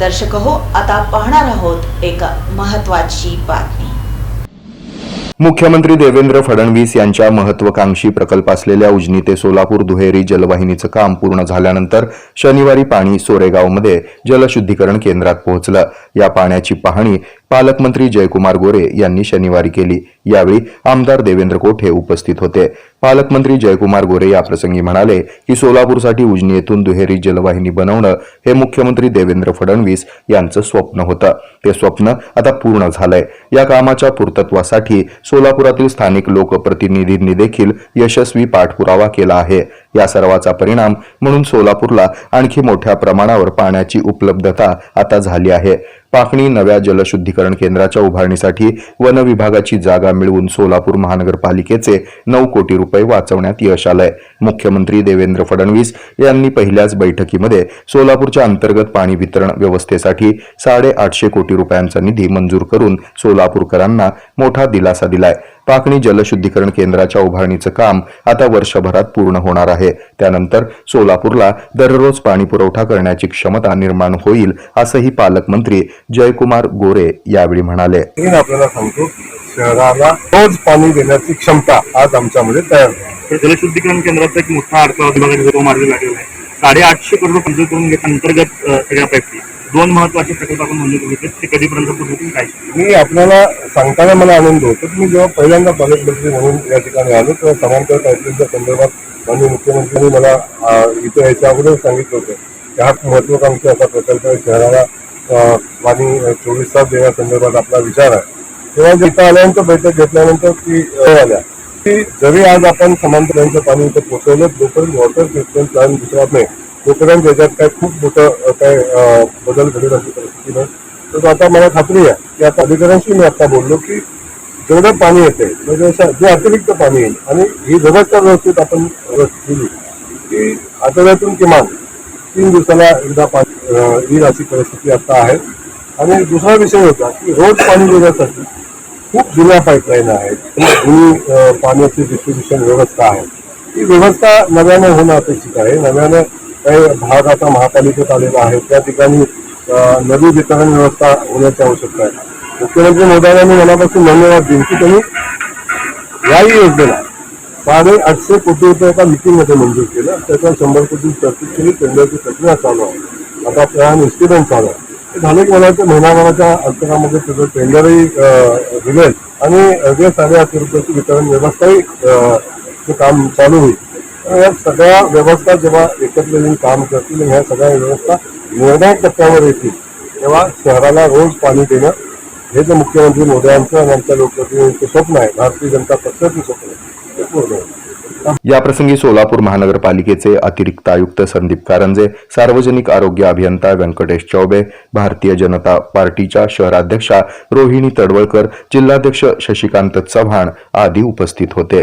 दर्शक हो आता पाहणार आहोत एक महत्वाची बातमी. मुख्यमंत्री देवेंद्र फडणवीस यांच्या महत्वाकांक्षी प्रकल्प असलेल्या उजनी ते सोलापूर दुहेरी जलवाहिनीचं काम पूर्ण झाल्यानंतर शनिवारी पाणी सोरेगावमध्ये जलशुद्धीकरण केंद्रात पोहोचलं. या पाण्याची पाहणी पालकमंत्री जयकुमार गोरे यांनी शनिवारी केली. यावेळी आमदार देवेंद्र कोठे उपस्थित होते? पालकमंत्री जयकुमार गोरे याप्रसंगी म्हणाले की सोलापूरसाठी उजनी येथून दुहेरी जलवाहिनी बनवणं हे मुख्यमंत्री देवेंद्र फडणवीस यांचं स्वप्न होतं. ते स्वप्न आता पूर्ण झालंय. या कामाच्या पूर्तत्वासाठी सोलापुरातील स्थानिक लोकप्रतिनिधींनी देखील यशस्वी पाठपुरावा केला आहे. या सर्वाचा परिणाम म्हणून सोलापूरला आणखी मोठ्या प्रमाणावर पाण्याची उपलब्धता आता झाली आहे. पाकणी नव्या जलशुद्धीकरण केंद्राच्या उभारणीसाठी वन विभागाची जागा मिळवून सोलापूर महानगरपालिकेचे नऊ कोटी रुपये वाचवण्यात यश आलंय. मुख्यमंत्री देवेंद्र फडणवीस यांनी पहिल्याच बैठकीमध्ये सोलापूरच्या अंतर्गत पाणी वितरण व्यवस्थेसाठी साडे आठशे कोटी रुपयांचा निधी मंजूर करून सोलापूरकरांना मोठा दिलासा दिलाय. पाकणी जलशुद्धीकरण केंद्राच्या उभारणीचं काम आता वर्षभरात पूर्ण होणार आहे. त्यानंतर सोलापूरला दररोज पाणी पुरवठा करण्याची क्षमता निर्माण होईल असंही पालकमंत्री जयकुमार गोरे यावेळी म्हणाले. मी आपल्याला सांगतो शहराला रोज पाणी देण्याची क्षमता आज आमच्यामध्ये तयार जलशुद्धीकरण केंद्राचा एक मोठा अडथळा मार्ग लागलेला आहे साडेआठशे करोड मंजूर करून अंतर्गत सगळ्यापैकी दोन महत्त्वाचे प्रकल्प आपण करू ते कधीपर्यंत पूर्ण होतील काय? मी आपल्याला सांगताना मला आनंद होतो की मी जेव्हा पहिल्यांदा पालकमंत्री म्हणून या ठिकाणी आलो तेव्हा समांतर कायद्यांच्या संदर्भात माननीय मुख्यमंत्र्यांनी मला इथे इथं याच्या अगोदर सांगितलं होतं की हा महत्वाकांक्षी असा प्रकल्प आहे शहराला पाणी चोवीस तास देण्यासंदर्भात आपला विचार आहे. तेव्हा इथं आल्यानंतर बैठक घेतल्यानंतर ती आल्या. की जरी आज आपण समांतरांचं पाणी इथं पोचवलं जोपर्यंत वॉटर ट्रीटमेंट प्लॅन दुसरा नाही तोपर्यंत त्याच्यात काय खूप मोठं काय बदल घडेल अशी परिस्थिती नाही. तर आता मला खात्री आहे की आता अधिकाऱ्यांशी मी आता बोललो की जेवढं पाणी येते म्हणजे असं जे अतिरिक्त पाणी येईल आणि ही व्यवस्था व्यवस्थित आपण दिली की आठवड्यातून किमान तीन दिवसाला एकदा पाणी येईल अशी परिस्थिती आता आहे. आणि दुसरा विषय होता की रोज पाणी देण्यासाठी खूप जुन्या पाईपलाईन आहेत जुनी पाण्याची डिस्ट्रीब्युशन व्यवस्था आहे. ही व्यवस्था नव्यानं होणं अपेक्षित आहे. नव्यानं काही भाग आता महापालिकेत आलेला आहे त्या ठिकाणी नदी वितरण व्यवस्था होण्याची आवश्यकता आहे. मुख्यमंत्री मोदयांनी मनापासून धन्यवाद देईन की त्यांनी याही योजनेला साडे आठशे कोटी रुपये एका मीटिंगमध्ये मंजूर केलं. त्याच्यावर शंभर कोटी तरतूद केली. टेंडरची प्रक्रिया चालू आहे. आता प्लॅन इन्स्टिट्यूट चालू आहे. ते झालं की मला महिनाभराच्या अंतरामध्ये त्याचं टेंडरही दिलेल आणि साडे आठशे रुपयाची वितरण व्यवस्थाही काम चालू होईल. या सगळ्या व्यवस्था जेव्हा एकत्र येऊन काम करतील ह्या सगळ्या व्यवस्था निर्णायक टप्प्यावर येतील तेव्हा शहराला रोज पाणी देणं हे जे मुख्यमंत्री मोदयांचं आणि आमच्या लोकप्रतिनिधींचं स्वप्न आहे भारतीय जनता पक्षाचं स्वप्न आहे ते पूर्ण होईल. याप्रसंगी सोलापूर महानगरपालिकेचे अतिरिक्त आयुक्त संदीप कारंजे सार्वजनिक आरोग्य अभियंता व्यंकटेश चौबे भारतीय जनता पार्टीच्या शहराध्यक्षा रोहिणी तडवळकर जिल्हाध्यक्ष शशिकांत चव्हाण आदी उपस्थित होते.